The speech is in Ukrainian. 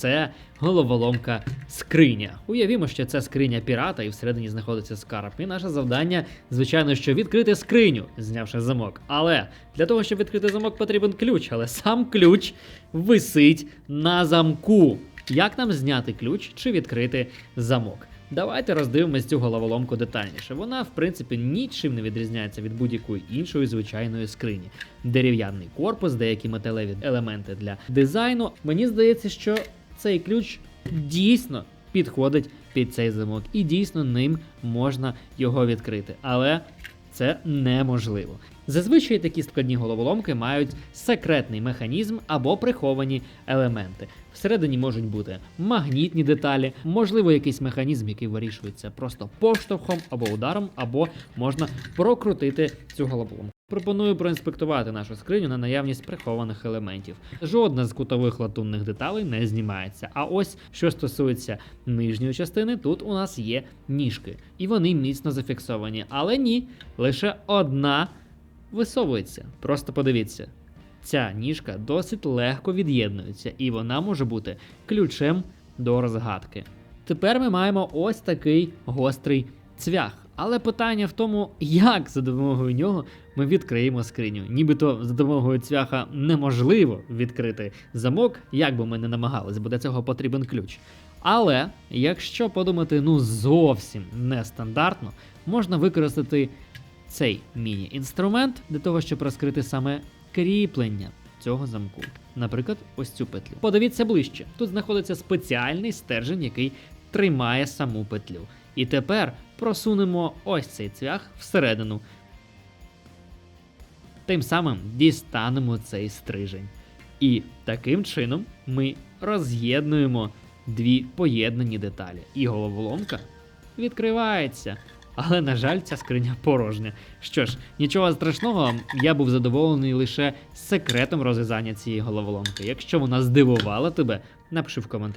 Це головоломка скриня. Уявімо, що це скриня пірата, і всередині знаходиться скарб. І наше завдання, звичайно, що відкрити скриню, знявши замок. Але для того, щоб відкрити замок, потрібен ключ. Але сам ключ висить на замку. Як нам зняти ключ чи відкрити замок? Давайте роздивимось цю головоломку детальніше. Вона, в принципі, нічим не відрізняється від будь-якої іншої звичайної скрині. Дерев'яний корпус, деякі металеві елементи для дизайну. Мені здається, що цей ключ дійсно підходить під цей замок, і дійсно ним можна його відкрити. Але це неможливо. Зазвичай такі складні головоломки мають секретний механізм або приховані елементи. Всередині можуть бути магнітні деталі, можливо, якийсь механізм, який вирішується просто поштовхом або ударом, або можна прокрутити цю головоломку. Пропоную проінспектувати нашу скриню на наявність прихованих елементів. Жодна з кутових латунних деталей не знімається. А ось що стосується нижньої частини, тут у нас є ніжки, і вони міцно зафіксовані. Але ні, лише одна висовується. Просто подивіться. Ця ніжка досить легко від'єднується, і вона може бути ключем до розгадки. Тепер ми маємо ось такий гострий цвях. Але питання в тому, як за допомогою нього ми відкриємо скриню. Нібито за допомогою цвяха неможливо відкрити замок, як би ми не намагались, бо для цього потрібен ключ. Але якщо подумати ну зовсім нестандартно, можна використати цей міні-інструмент для того, щоб розкрити саме кріплення цього замку. Наприклад, ось цю петлю. Подивіться ближче. Тут знаходиться спеціальний стержень, який тримає саму петлю. І тепер просунемо ось цей цвях всередину. Тим самим дістанемо цей стрижень. І таким чином ми роз'єднуємо дві поєднані деталі. І головоломка відкривається. Але, на жаль, ця скриня порожня. Що ж, нічого страшного, я був задоволений лише секретом розв'язання цієї головоломки. Якщо вона здивувала тебе, напиши в коментарях.